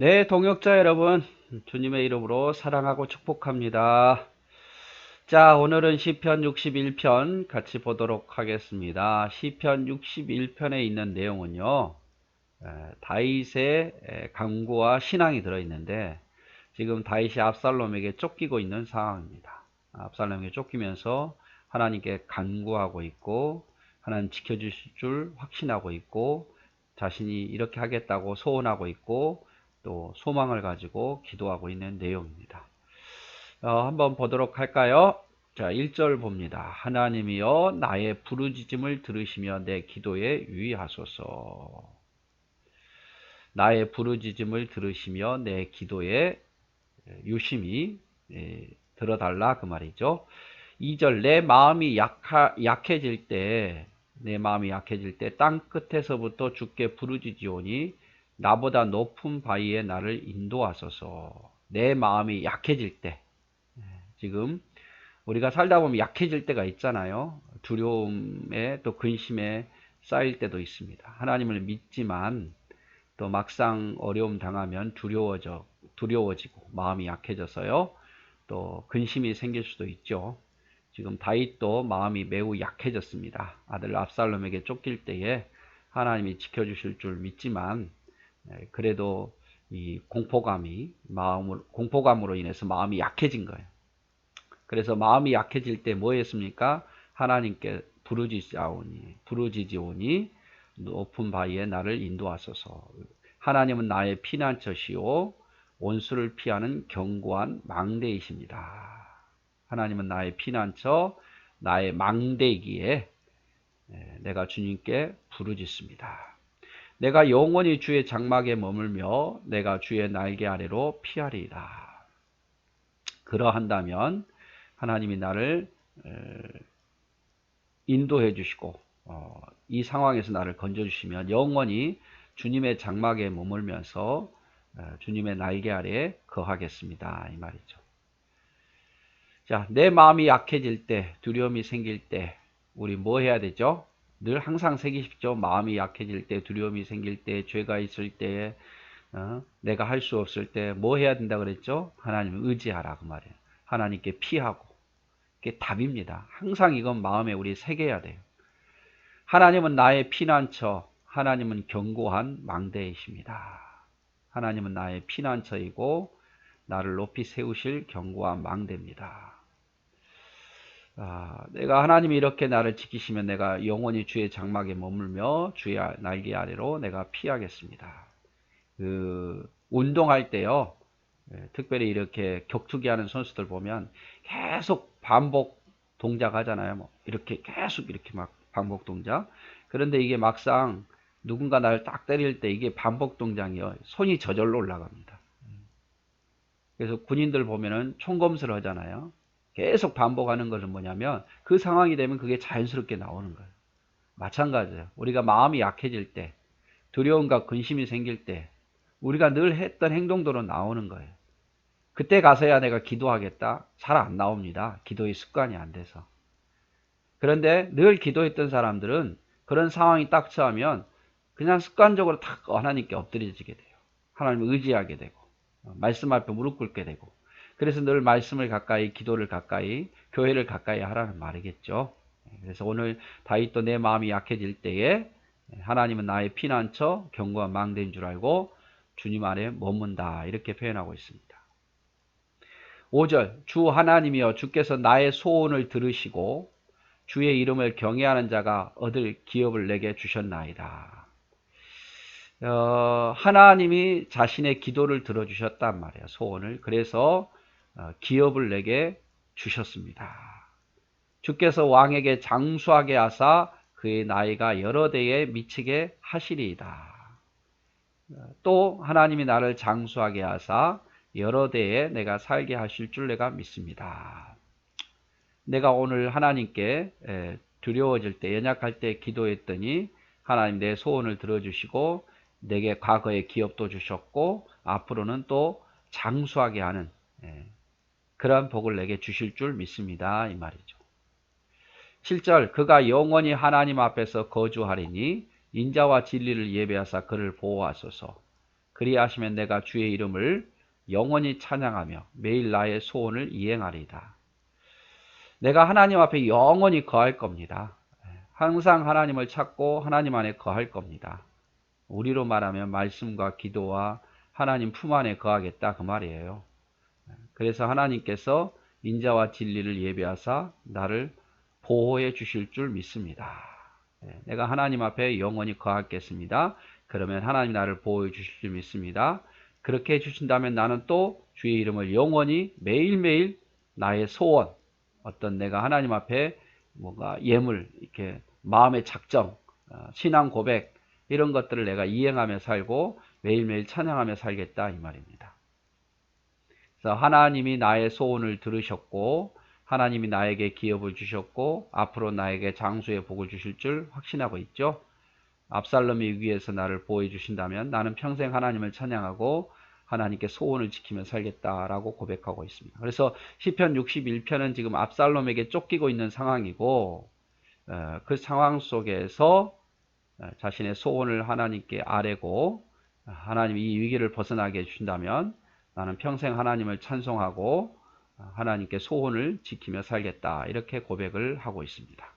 네, 동역자 여러분, 주님의 이름으로 사랑하고 축복합니다. 자, 오늘은 시편 61편 같이 보도록 하겠습니다. 시편 61편에 있는 내용은요, 에, 다윗의 에, 강구와 신앙이 들어 있는데, 지금 다윗이 압살롬에게 쫓기고 있는 상황입니다. 압살롬에게 쫓기면서 하나님께 간구하고 있고, 하나님 지켜주실 줄 확신하고 있고, 자신이 이렇게 하겠다고 소원하고 있고, 또 소망을 가지고 기도하고 있는 내용입니다. 어, 한번 보도록 할까요? 자, 1절 봅니다. 하나님이여 나의 부르짖음을 들으시며 내 기도에 유의하소서. 나의 부르짖음을 들으시며 내 기도에 유심히 예, 들어달라 그 말이죠. 2절 내 마음이 약하, 약해질 때 내 마음이 약해질 때 땅 끝에서부터 주께 부르짖으오니 나보다 높은 바위에 나를 인도하소서. 내 마음이 약해질 때. 지금 우리가 살다 보면 약해질 때가 있잖아요. 두려움에 또 근심에 쌓일 때도 있습니다. 하나님을 믿지만 또 막상 어려움 당하면 두려워져, 두려워지고 마음이 약해져서요. 또 근심이 생길 수도 있죠. 지금 다윗도 마음이 매우 약해졌습니다. 아들 압살롬에게 쫓길 때에 하나님이 지켜주실 줄 믿지만 예, 그래도 이 공포감이 마음을 공포감으로 인해서 마음이 약해진 거예요. 그래서 마음이 약해질 때 뭐 했습니까? 하나님께 부르짖사오니 부르짖으오니 높은 바위에 나를 인도하소서. 하나님은 나의 피난처시오 원수를 피하는 견고한 망대이십니다. 하나님은 나의 피난처, 나의 망대기에 예, 내가 주님께 부르짖습니다. 내가 영원히 주의 장막에 머물며 내가 주의 날개 아래로 피하리라. 그러한다면 하나님이 나를 인도해 주시고 어, 이 상황에서 나를 건져 주시면 영원히 주님의 장막에 머물면서 주님의 날개 아래에 거하겠습니다. 이 말이죠. 자, 내 마음이 약해질 때, 두려움이 생길 때, 우리 뭐 해야 되죠? 늘 항상 새기십시오. 마음이 약해질 때, 두려움이 생길 때, 죄가 있을 때, 어? 내가 할 수 없을 때, 뭐 해야 된다 그랬죠? 하나님을 의지하라. 그 말이에요. 하나님께 피하고. 그게 답입니다. 항상 이건 마음에 우리 새겨야 돼요. 하나님은 나의 피난처, 하나님은 견고한 망대이십니다. 하나님은 나의 피난처이고, 나를 높이 세우실 견고한 망대입니다. 아, 내가 하나님이 이렇게 나를 지키시면 내가 영원히 주의 장막에 머물며 주의 날개 아래로 내가 피하겠습니다. 그 운동할 때요. 예, 특별히 이렇게 격투기 하는 선수들 보면 계속 반복 동작 하잖아요. 뭐 이렇게 계속 이렇게 막 반복 동작. 그런데 이게 막상 누군가 나를 딱 때릴 때 이게 반복 동작이요. 손이 저절로 올라갑니다. 그래서 군인들 보면은 총검술 하잖아요. 계속 반복하는 것은 뭐냐면 그 상황이 되면 그게 자연스럽게 나오는 거예요. 마찬가지예요. 우리가 마음이 약해질 때, 두려움과 근심이 생길 때, 우리가 늘 했던 행동대로 나오는 거예요. 그때 가서야 내가 기도하겠다? 잘 안 나옵니다. 기도의 습관이 안 돼서. 그런데 늘 기도했던 사람들은 그런 상황이 딱 처하면 그냥 습관적으로 탁 하나님께 엎드려지게 돼요. 하나님을 의지하게 되고, 말씀 앞에 무릎 꿇게 되고, 그래서 늘 말씀을 가까이, 기도를 가까이, 교회를 가까이 하라는 말이겠죠. 그래서 오늘 다윗도 내 마음이 약해질 때에 하나님은 나의 피난처, 견고한 망대인 줄 알고 주님 안에 머문다. 이렇게 표현하고 있습니다. 5절 주 하나님이여 주께서 나의 소원을 들으시고 주의 이름을 경외하는 자가 얻을 기업을 내게 주셨나이다. 어, 하나님이 자신의 기도를 들어주셨단 말이에요. 소원을. 그래서 어, 기업을 내게 주셨습니다. 주께서 왕에게 장수하게 하사 그의 나이가 여러 대에 미치게 하시리이다. 어, 또 하나님이 나를 장수하게 하사 여러 대에 내가 살게 하실 줄 내가 믿습니다. 내가 오늘 하나님께 두려워질 때, 연약할 때 기도했더니 하나님 내 소원을 들어주시고 내게 과거에 기업도 주셨고 앞으로는 또 장수하게 하는 그러한 복을 내게 주실 줄 믿습니다. 이 말이죠. 7절 그가 영원히 하나님 앞에서 거주하리니 인자와 진리를 예배하사 그를 보호하소서. 그리하시면 내가 주의 이름을 영원히 찬양하며 매일 나의 소원을 이행하리이다. 내가 하나님 앞에 영원히 거할 겁니다. 항상 하나님을 찾고 하나님 안에 거할 겁니다. 우리로 말하면 말씀과 기도와 하나님 품 안에 거하겠다 그 말이에요. 그래서 하나님께서 인자와 진리를 예배하사 나를 보호해 주실 줄 믿습니다. 내가 하나님 앞에 영원히 거하겠습니다. 그러면 하나님 나를 보호해 주실 줄 믿습니다. 그렇게 해주신다면 나는 또 주의 이름을 영원히 매일매일 나의 소원, 어떤 내가 하나님 앞에 뭔가 예물, 이렇게 마음의 작정, 어, 신앙 고백, 이런 것들을 내가 이행하며 살고 매일매일 찬양하며 살겠다 이 말입니다. 그래서 하나님이 나의 소원을 들으셨고 하나님이 나에게 기업을 주셨고 앞으로 나에게 장수의 복을 주실 줄 확신하고 있죠. 압살롬이 위기에서 나를 보호해 주신다면 나는 평생 하나님을 찬양하고 하나님께 소원을 지키며 살겠다라고 고백하고 있습니다. 그래서 시편 61편은 지금 압살롬에게 쫓기고 있는 상황이고 어, 그 상황 속에서 어, 자신의 소원을 하나님께 아뢰고 하나님이 이 위기를 벗어나게 해주신다면 나는 평생 하나님을 찬송하고 하나님께 소원을 지키며 살겠다 이렇게 고백을 하고 있습니다.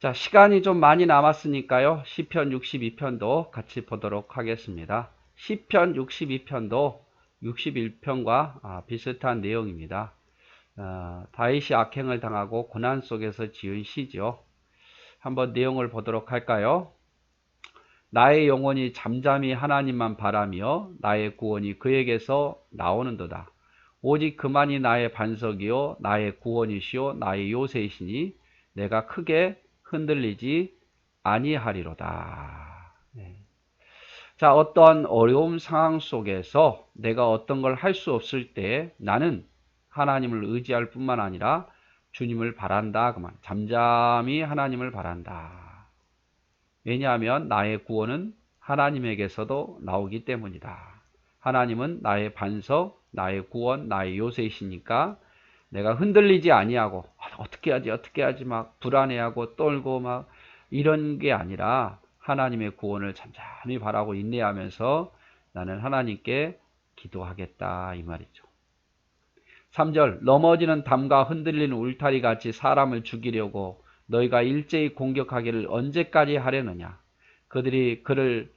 자, 시간이 좀 많이 남았으니까요. 시편 62편도 같이 보도록 하겠습니다. 시편 62편도 61편과 아, 비슷한 내용입니다. 어, 다윗이 악행을 당하고 고난 속에서 지은 시죠. 한번 내용을 보도록 할까요? 나의 영혼이 잠잠히 하나님만 바라며 나의 구원이 그에게서 나오는도다. 오직 그만이 나의 반석이요 나의 구원이시요 나의 요새이시니 내가 크게 흔들리지 아니하리로다. 네. 자, 어떤 어려움 상황 속에서 내가 어떤 걸 할 수 없을 때 나는 하나님을 의지할 뿐만 아니라 주님을 바란다. 그만. 잠잠히 하나님을 바란다. 왜냐하면 나의 구원은 하나님에게서도 나오기 때문이다. 하나님은 나의 반석, 나의 구원, 나의 요새이시니까 내가 흔들리지 아니하고 아, 어떻게 하지 어떻게 하지 막 불안해하고 떨고 막 이런 게 아니라 하나님의 구원을 잠잠히 바라고 인내하면서 나는 하나님께 기도하겠다 이 말이죠. 3절 넘어지는 담과 흔들리는 울타리 같이 사람을 죽이려고 너희가 일제히 공격하기를 언제까지 하려느냐 그들이 그를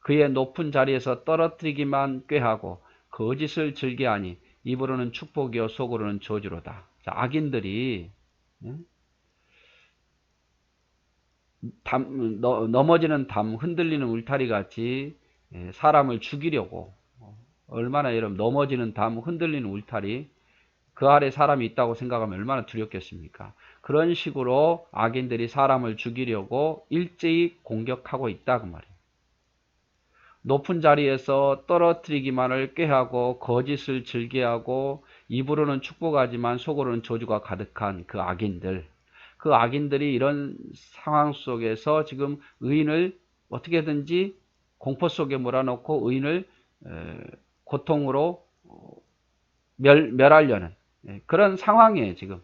그의 높은 자리에서 떨어뜨리기만 꾀하고 거짓을 즐겨하니 입으로는 축복이요 속으로는 저주로다. 자, 악인들이 담, 넘어지는 담, 흔들리는 울타리 같이 예, 사람을 죽이려고 어, 얼마나 여러분 넘어지는 담, 흔들리는 울타리 그 아래 사람이 있다고 생각하면 얼마나 두렵겠습니까? 그런 식으로 악인들이 사람을 죽이려고 일제히 공격하고 있다 그 말이에요. 높은 자리에서 떨어뜨리기만을 꾀하고 거짓을 즐겨하고 입으로는 축복하지만 속으로는 저주가 가득한 그 악인들. 그 악인들이 이런 상황 속에서 지금 의인을 어떻게든지 공포 속에 몰아넣고 의인을 고통으로 어, 멸, 멸하려는 예, 그런 상황이에요 지금.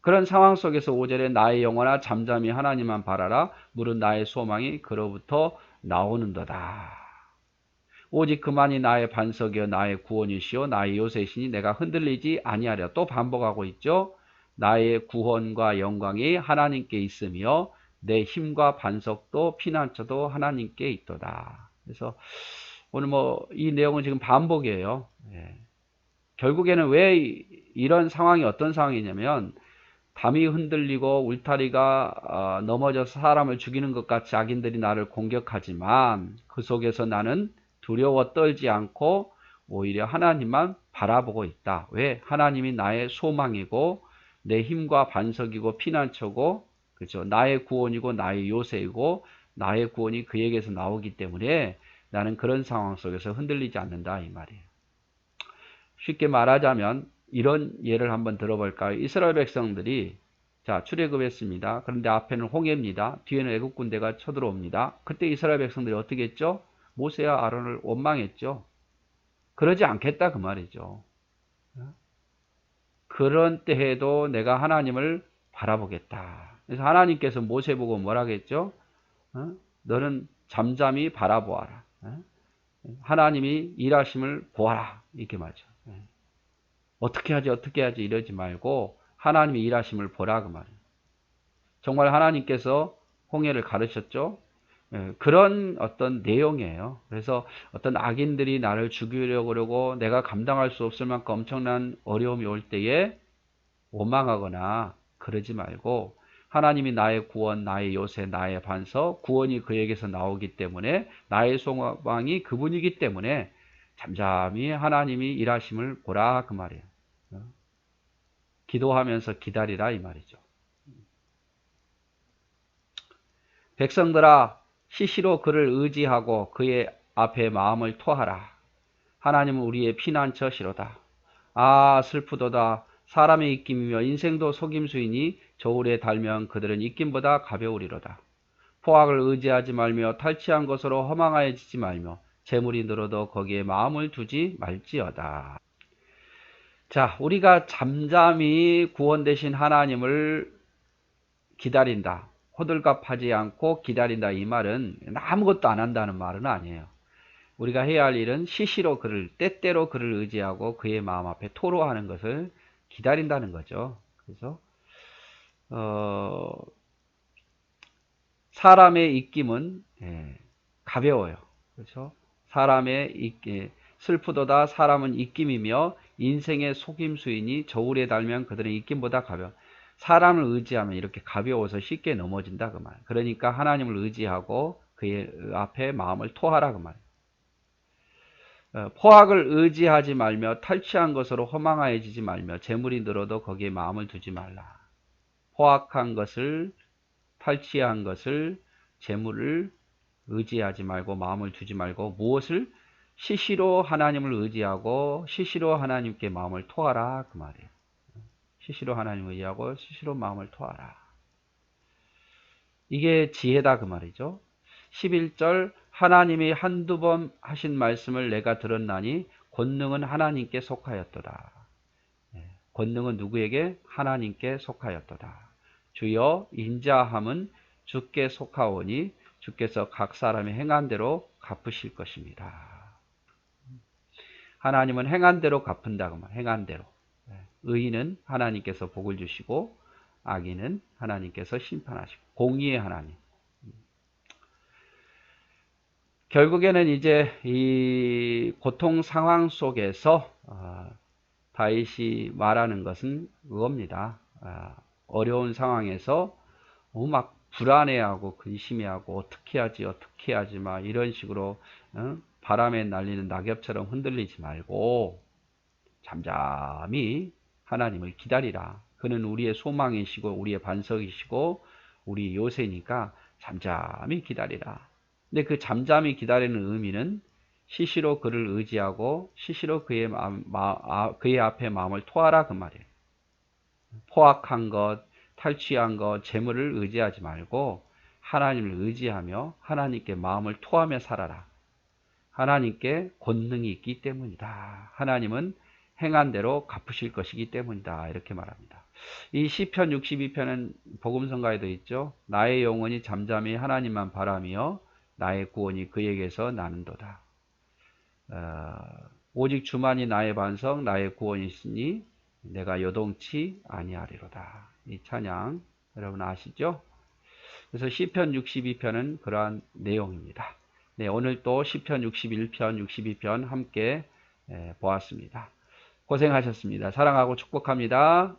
그런 상황 속에서 5절에 나의 영혼아 잠잠히 하나님만 바라라 물은 나의 소망이 그로부터 나오는도다. 오직 그만이 나의 반석이요 나의 구원이시요 나의 요새시니 내가 흔들리지 아니하려 또 반복하고 있죠. 나의 구원과 영광이 하나님께 있으며 내 힘과 반석도 피난처도 하나님께 있도다. 그래서 오늘 뭐 이 내용은 지금 반복이에요. 예. 결국에는 왜 이런 상황이 어떤 상황이냐면 담이 흔들리고 울타리가 어, 넘어져서 사람을 죽이는 것 같이 악인들이 나를 공격하지만 그 속에서 나는 두려워 떨지 않고 오히려 하나님만 바라보고 있다. 왜? 하나님이 나의 소망이고 내 힘과 반석이고 피난처고 그죠? 나의 구원이고 나의 요새이고 나의 구원이 그에게서 나오기 때문에 나는 그런 상황 속에서 흔들리지 않는다 이 말이에요. 쉽게 말하자면 이런 예를 한번 들어볼까요? 이스라엘 백성들이 자 출애굽했습니다. 그런데 앞에는 홍해입니다. 뒤에는 애국 군대가 쳐들어옵니다. 그때 이스라엘 백성들이 어떻게 했죠? 모세와 아론을 원망했죠. 그러지 않겠다 그 말이죠. 그런 때에도 내가 하나님을 바라보겠다. 그래서 하나님께서 모세 보고 뭐라겠죠? 어? 너는 잠잠히 바라보아라. 어? 하나님이 일하심을 보아라. 이렇게 말이죠. 예. 어떻게 하지, 어떻게 하지 이러지 말고 하나님이 일하심을 보라 그 말이에요. 정말 하나님께서 홍해를 가르쳤죠. 예, 그런 어떤 내용이에요. 그래서 어떤 악인들이 나를 죽이려고 그러고 내가 감당할 수 없을 만큼 엄청난 어려움이 올 때에 원망하거나 그러지 말고 하나님이 나의 구원, 나의 요새, 나의 반석, 구원이 그에게서 나오기 때문에 나의 소망이 그분이기 때문에 잠잠히 하나님이 일하심을 보라 그 말이에요. 어? 기도하면서 기다리라 이 말이죠. 백성들아 시시로 그를 의지하고 그의 앞에 마음을 토하라. 하나님은 우리의 피난처시로다. 아 슬프도다. 사람의 입김이며 인생도 속임수이니 저울에 달면 그들은 입김보다 가벼우리로다. 포악을 의지하지 말며 탈취한 것으로 허망하여지지 말며 재물이 늘어도 거기에 마음을 두지 말지어다. 자, 우리가 잠잠히 구원되신 하나님을 기다린다. 호들갑하지 않고 기다린다. 이 말은 아무것도 안 한다는 말은 아니에요. 우리가 해야 할 일은 시시로 그를 때때로 그를 의지하고 그의 마음 앞에 토로하는 것을 기다린다는 거죠. 그래서 어, 사람의 입김은 예, 가벼워요. 그렇죠? 사람의 입김, 슬프도다 사람은 입김이며 인생의 속임수이니 저울에 달면 그들은 입김보다 가벼워. 사람을 의지하면 이렇게 가벼워서 쉽게 넘어진다 그 말. 그러니까 하나님을 의지하고 그의 앞에 마음을 토하라 그 말. 어, 포악을 의지하지 말며 탈취한 것으로 허망하여지지 말며 재물이 늘어도 거기에 마음을 두지 말라. 포악한 것을 탈취한 것을 재물을 의지하지 말고 마음을 두지 말고 무엇을 시시로 하나님을 의지하고 시시로 하나님께 마음을 토하라 그 말이에요. 시시로 하나님을 의지하고 시시로 마음을 토하라. 이게 지혜다 그 말이죠. 11절 하나님이 한두 번 하신 말씀을 내가 들었나니 권능은 하나님께 속하였도다. 예, 권능은 누구에게? 하나님께 속하였도다. 주여 인자함은 주께 속하오니 주께서 각 사람의 행한 대로 갚으실 것입니다. 하나님은 행한 대로 갚은다고 말. 행한 대로. 예, 의인은 하나님께서 복을 주시고 악인은 하나님께서 심판하시고 공의의 하나님. 결국에는 이제 이 고통 상황 속에서 어, 다윗이 말하는 것은 그겁니다. 어, 어려운 상황에서 막 불안해하고 근심해하고 어떻게 하지 어떻게 하지 막 이런 식으로 어? 바람에 날리는 낙엽처럼 흔들리지 말고 잠잠히 하나님을 기다리라. 그는 우리의 소망이시고 우리의 반석이시고 우리 요새니까 잠잠히 기다리라. 근데 그 잠잠히 기다리는 의미는 시시로 그를 의지하고 시시로 그의 마음, 마, 아, 그의 앞에 마음을 토하라 그 말이에요. 포악한 것, 탈취한 것, 재물을 의지하지 말고 하나님을 의지하며 하나님께 마음을 토하며 살아라. 하나님께 권능이 있기 때문이다. 하나님은 행한 대로 갚으실 것이기 때문이다. 이렇게 말합니다. 이 시편 62편은 복음성가에도 있죠. 나의 영혼이 잠잠히 하나님만 바라며 나의 구원이 그에게서 나는도다. 어, 오직 주만이 나의 반석, 나의 구원이시니 내가 요동치 아니하리로다. 이 찬양 여러분 아시죠? 그래서 시편 62편은 그러한 내용입니다. 네, 오늘 또 시편 61편, 62편 함께 보았습니다. 고생하셨습니다. 사랑하고 축복합니다.